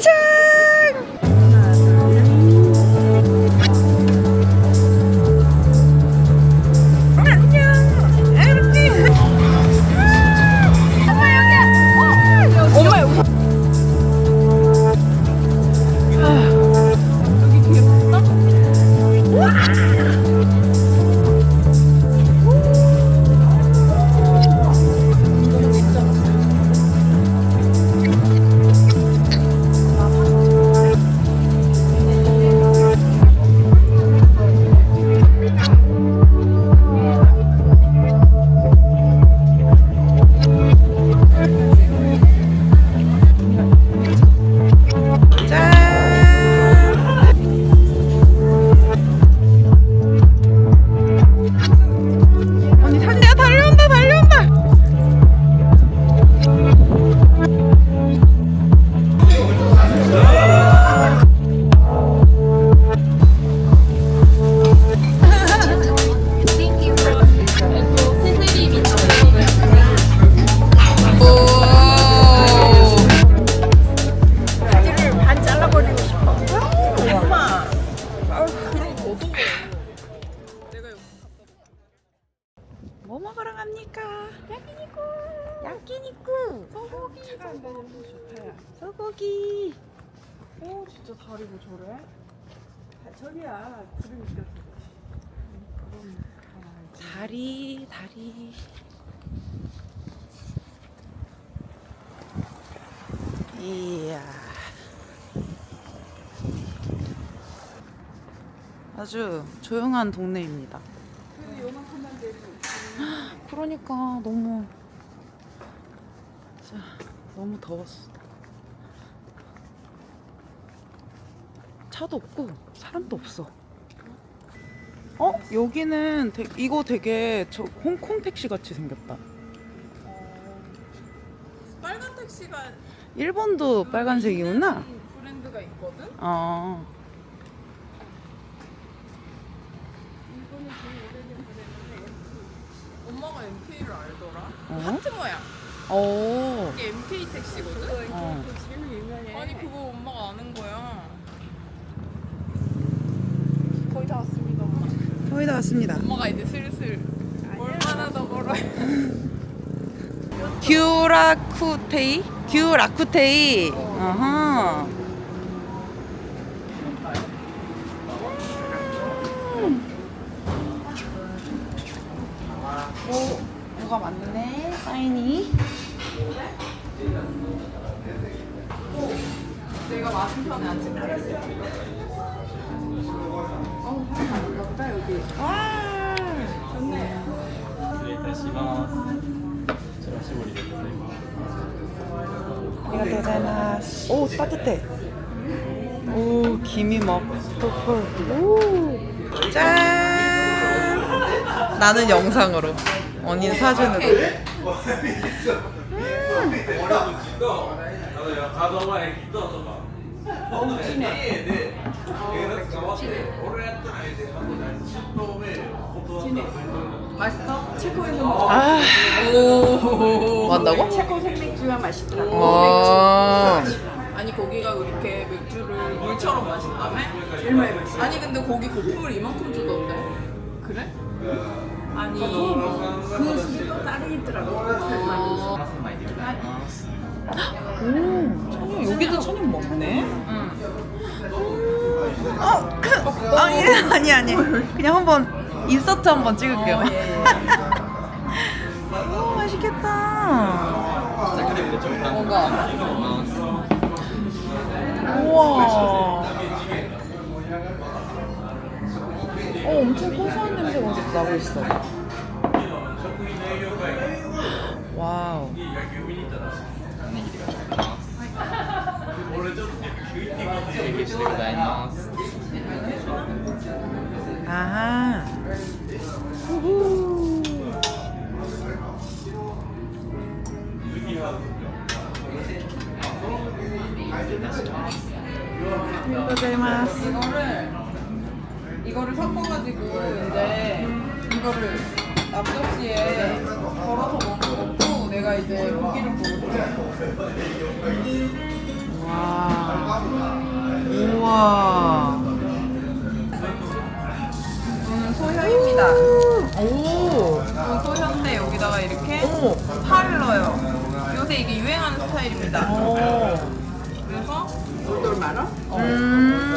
도 소고기 소고기 오 진짜 다리 뭐 저래? 다- 저기야 구름 있겠어. 다리 다리 이야 아주 조용한 동네입니다 그 요만큼만 데리고. 그러니까 너무 진짜 너무 더웠어 차도 없고 사람도 없어 어 여기는 되- 이거 되게 저 홍콩 택시 같이 생겼다 빨간 택시가 일본도 빨간색이구나 브랜드가 있거든. 어 엄마가 MK를 알더라. 어? 하트 모양. 오. 이게 MK 택시거든. 어. 유명해. 아니 그거 엄마가 아는 거야. 거의 다 왔습니다, 엄마. 거의 다 왔습니다 엄마가 이제 슬슬 얼마나 더 걸어요? 규라쿠테이? 규라쿠테이. 어허. 오, 뭐가 많네. 사인이. 내가 맞은편에 아침 그랬어. 어, 반갑다 여기. 와. 좋네. 失礼いたします。こちら絞りでございます。 안녕하세요. 오, 따뜻해. 오, 김이 막 펄펄. 오. 짠. 나는 영상으로. 언니는 사진으로. 맛있어? 체코에서 먹어. 아. 오. 뭐 한다고? 체코 생맥주가 맛있더라고. 와. 아니 거기가 그렇게 맥주를 물처럼 마신다며? 제일 많이 마시 아니 근데 거기 거품을 이만큼 주던데 그래? 아니 하더라고요. Nothing, my 오, 천연 여기도 천연 먹네. 음. 어, 그, 아, 예, 아니, 아니. 그냥 한번 인서트 한번 찍을게요. 어, 예, 예, 예. 어, 맛있겠다. 뭔가 우와. 어, 엄청 고소한 냄새가 나고 있어. 와우. 아하. 우후. 고자이마스. 이거를 이거를 섞어가지고 이제 이거를 앞접시에 걸어서 먹는 거. 고 내가 이제 고기를 구울게 와. 우와. 이거는 소현입니다. 오. 이건 소현인데 여기다가 이렇게 오. 파를 넣어요. 요새 이게 유행하는 스타일입니다. 오. 그래서 돌돌 말아? 음.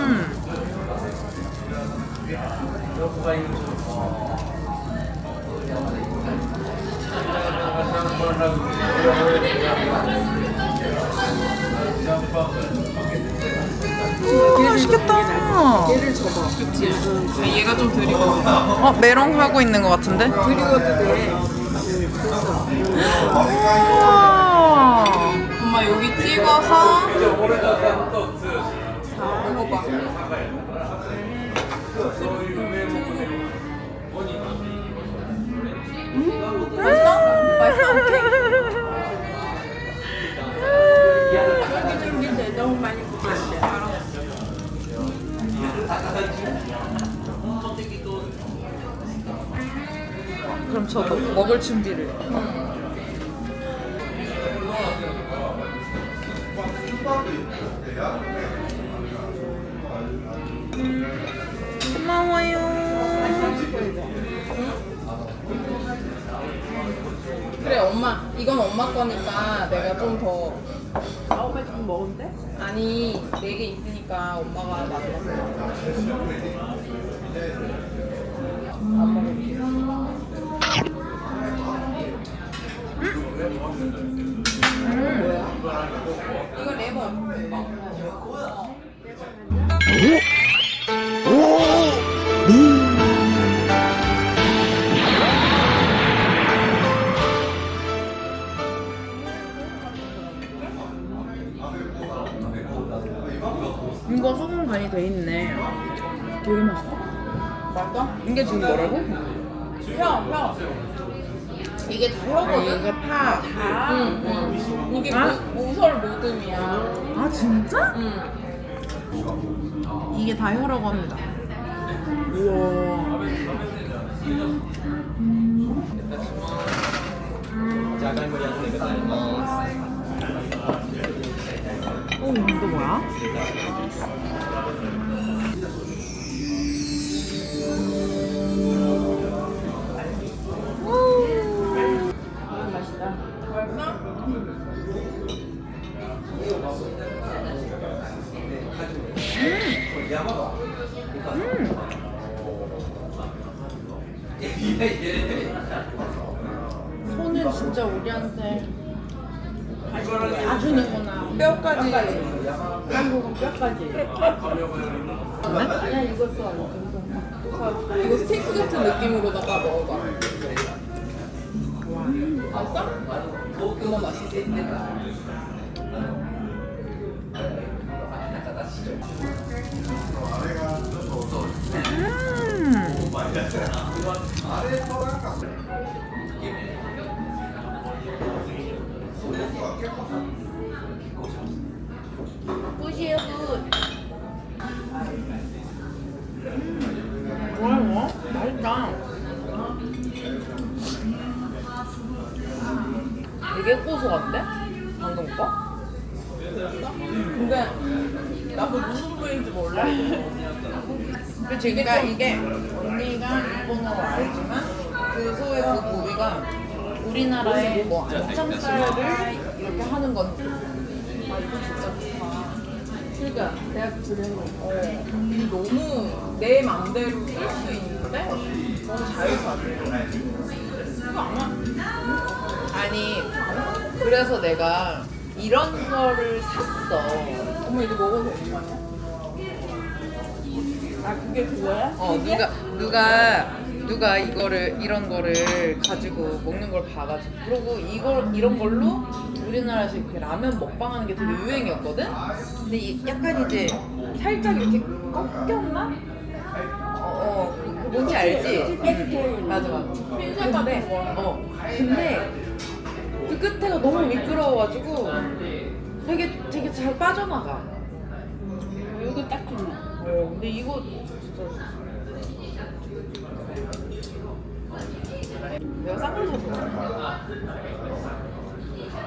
오, 맛있겠다. 얘가 좀 드리고 어, 메롱 하고 있는 것 같은데? 드리고도 돼. 우와. 엄마 여기 찍어서 먹을 준비를. 고마워요. 그래 엄마 이건 엄마 거니까 내가 좀더 엄마 지금 먹은데? 아니 네 개 있으니까 엄마가 만들었어 이거 레몬 소금 간이 돼 있네. 되게 맛있어. 맞아? 이게 지금 뭐라고? 혀, 혀. 이게 다 혀거든? 이게 파. 응, 응. 이게 아? 모, 모설 모듬이야. 아 진짜? 응. 이게 다 혀라고 합니다. 우와. 어, 이거 뭐야? 손은 진짜 우리한테 다 주는구나. 뼈까지. 한국은 뼈까지. 아니야 이거 써. 이거 스테이크 같은 느낌으로다가 먹어봐. 맛있어? 이거 맛있어. 맛있다. 되게 고소한데? 방금 거? 근데 나도 무슨 부위인지 몰라. 그러니까 이게 언니가 일본어로 알지만 그 소의 그 부위가 우리나라의 뭐 안창살을 이렇게 하는 건 그러니까 내가 그래서 어, 이게 너무 내 맘대로 쓸 수 있는데 너무 자유자재. 이거 아마 아니 그래서 내가 이런 거를 샀어 엄마 이거 먹어도 되는 거 아니야? 아 그게 그거야? 어 누가 누가 누가 이거를 이런 거를 가지고 먹는 걸 봐가지고 그리고 이걸 이런 걸로 우리나라에서 이렇게 라면 먹방하는 게 되게 유행이었거든. 근데 이- 약간 이제 살짝 이렇게 꺾였나? 어, 어 그, 그 뭔지 알지? 응, 맞아 맞아. 흰색 같은 거. 어 근데 그 끝에가 너무 미끄러워가지고 되게 되게 잘 빠져나가. 이거 딱 좋네. 어 근데 이거 진짜 내가 샀어.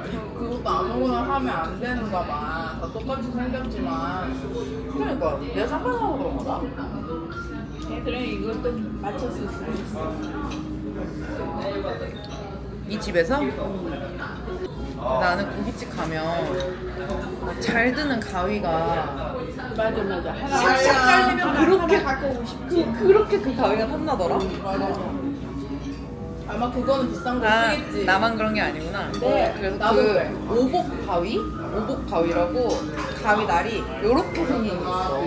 그- 그것도 아무거나 하면 안 되는가 봐. 다 똑같이 생겼지만. 그러니까 내가 상관하고 그런 거다. 애들은 이것도 맞췄을 수 있어. 이 집에서 나는 고깃집 가면 잘 드는 가위가 맞아 맞아. 하나 샥샥 깔리면 그렇게 갖고 오고 싶. 그, 그렇게 그 가위가 탐나더라. 맞아. 아마 그거는 비싼 거 아 쓰겠지. 나만 그런 게 아니구나. 네, 그래서 나도 그 그래. 오복 가위, 오복 가위라고 가위 날이 요렇게 생긴 게 있어.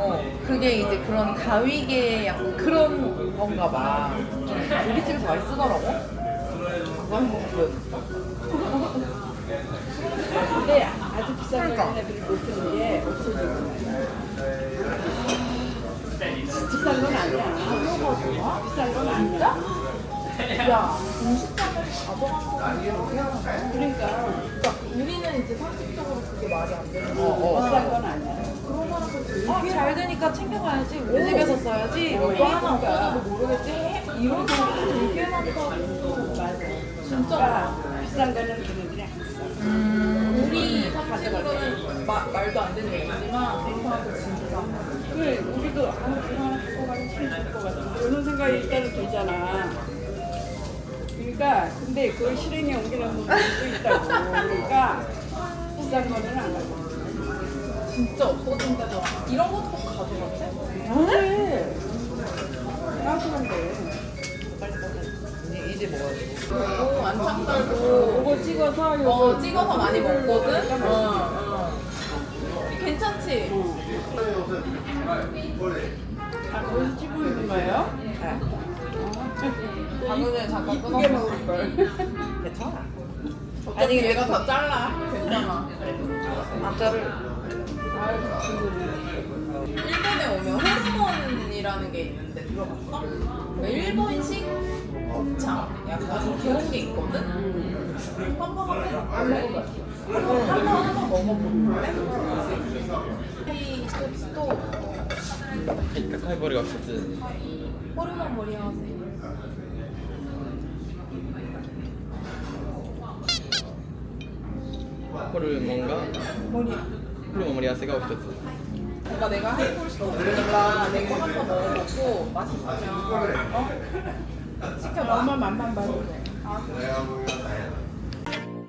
어 그게 이제 그런 가위계 약간 그런 건가 봐. 우리 집에서 많이 쓰더라고. 그거 한번 보여줄까? 아주 비싼 거 쓰는 게 없어지고 비싼 건 아니야. 비싼 건 아니야. 야, 음식점을 가져가는 거 그러니까 그러니까 우리는 이제 상식적으로 그게 말이 안 되는 거. 어, 어. 비싼 건 아니야. 어, 잘 되니까 챙겨가야지. 우리 집에서 써야지. 이거 이러고. 하나 없어도 모르겠지. 해- 이런 거 되게. 맞아. 진짜. 비싼 거는 마- 말도 안 되는 얘기지만 그렇다고 진짜. 그래, 우리도 아, 이거 하나 갖고 가면 참 좋을 것 같아. 이런 생각이 일단은 들잖아. 그러니까, 근데 그걸 실행에 옮기는 분들도 있다고. 그러니까, 비싼 거는 안 가고. 진짜 없어진다고. 이런 것도 가져갔대? 그래. 나한테 이제 이제 먹어야지. 그리고 안창 달고 이거 찍어서 요거 어, 찍어서 많이 먹거든? 어, 어. 괜찮지? 아, 거기서 찍고 있는 거예요? 네. 아, 방금 전에 잠깐 이쁘게 끊었어. 먹을 걸. 괜찮아. 어차피 얘가 다 잘라. 괜찮아. 앞자를 일본에 오면 호르몬이라는 게 있는데 들어봤어? 그러니까 일본식 곱창 약간 그런 게 있거든? 한번 한번 안 먹어봤어. 한번 먹어볼래? 이 칩스도 이따 카이버리가 없었지 호르몬 머리하세요 호르몬가? 머리 호르몬 머리하세가 없었지 그러니까 내가 하이볼 시켜 먹으니까 내가 한번 먹고 맛있으면 어? 시켜 먹으면 맛만 봐도 아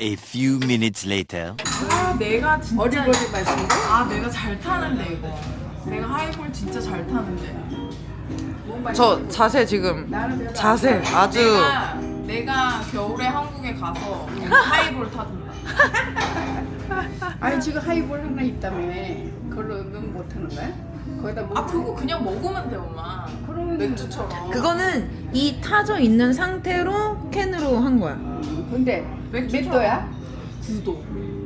A few minutes later. 아 내가 진짜 어리버리 맛인데? 아 내가 잘 타는데 이거 내가 하이볼 진짜 잘 타는데 저 자세 지금 자세 아주 내가 내가 겨울에 한국에 가서 하이볼 타준다 아니 지금 하이볼 하나 있다며. 그걸로는 못 하는 거야? 거기다 뭐? 아 그거 그냥 먹으면 돼 엄마 그럼 맥주처럼 그거는 이 타져 있는 상태로 캔으로 한 거야. 근데 몇 맥주처럼. 도야? 9도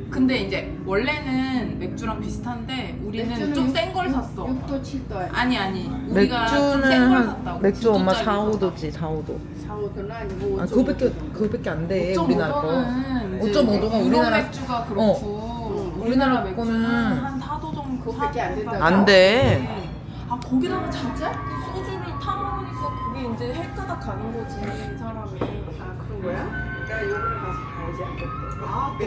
근데 이제 원래는 맥주랑 비슷한데 우리는 좀 센 걸 샀어 6도 7도야. 아니 아니 우리가 좀 맥주는 센걸한 샀다고 맥주 엄마 9도짜리 4, 5도지 4, 5도. 4, 5도는 아니고 아 그거밖에 그거밖에 안 돼. 우리나라 거. 5.5도가 우리나라 맥주가 그렇고 우리나라 맥주는 거는 한 4도 정도 그거밖에 안 된다고. 안 돼. 아 거기다가 진짜 그 소주를 타 먹으니까 그게 이제 헷가닥 가는 거지 됐대. 아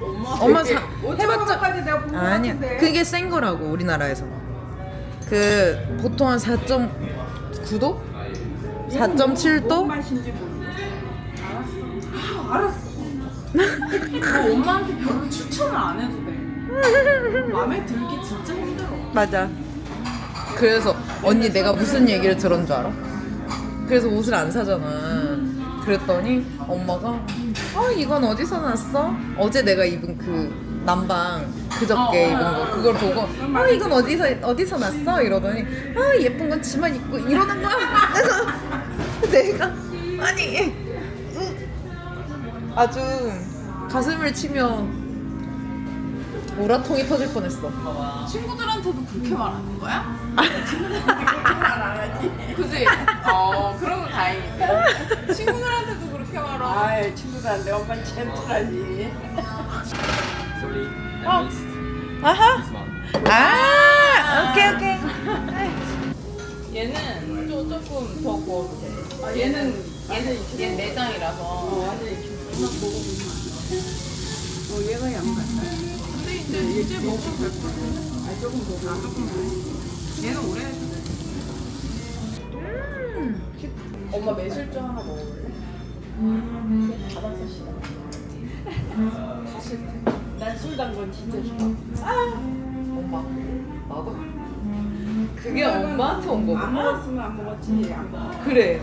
또, 엄마 사, 해봤자 내가 본거 아니야. 같은데. 그게 센 거라고 우리나라에서. 그 보통 한 4.9도? 뭔 4.7도? 맛인지 모르겠어. 알았어 너 엄마한테 별로 추천을 안 해도 돼 마음에 들기 진짜 힘들어 맞아. 그래서 언니 내가 무슨 얘기를 들은 줄 알아? 그래서 옷을 안 사잖아. 그랬더니 엄마가 어 이건 어디서 났어? 어제 내가 입은 그 남방 그저께 어, 입은 어, 거 어. 그걸 보고 어 이건 어디서 어디서 났어? 이러더니 아 예쁜 건 지만 입고 이러는 거야. 그래서 내가 아니 으, 아주 가슴을 치며 우라통이 터질 뻔했어. 친구들한테도 그렇게 말하는 거야? 그지? 어 그러면 다행이지 아 친구들한테 엄마. Sorry, 어. I missed 아하. this one. 아, 오케이 오케이. 얘는 좀 조금 더 구워도 돼 아 얘는 얘는 얘 내장이라서 어 완전 이렇게. 엄마 먹어보면. 어 얘가 양 같다. 근데 이제 이제 먹어도 될것 같아. 아 조금 더. 아 조금 더. 얘는 오래 돼. 엄마 매실주 하나 먹을래? 바닥샷이다. 난술 단건 진짜 좋아. 엄마 나도. 그게 엄마한테 온안 거구나. 먹었으면 안 먹었지. 안 먹었지. 그래.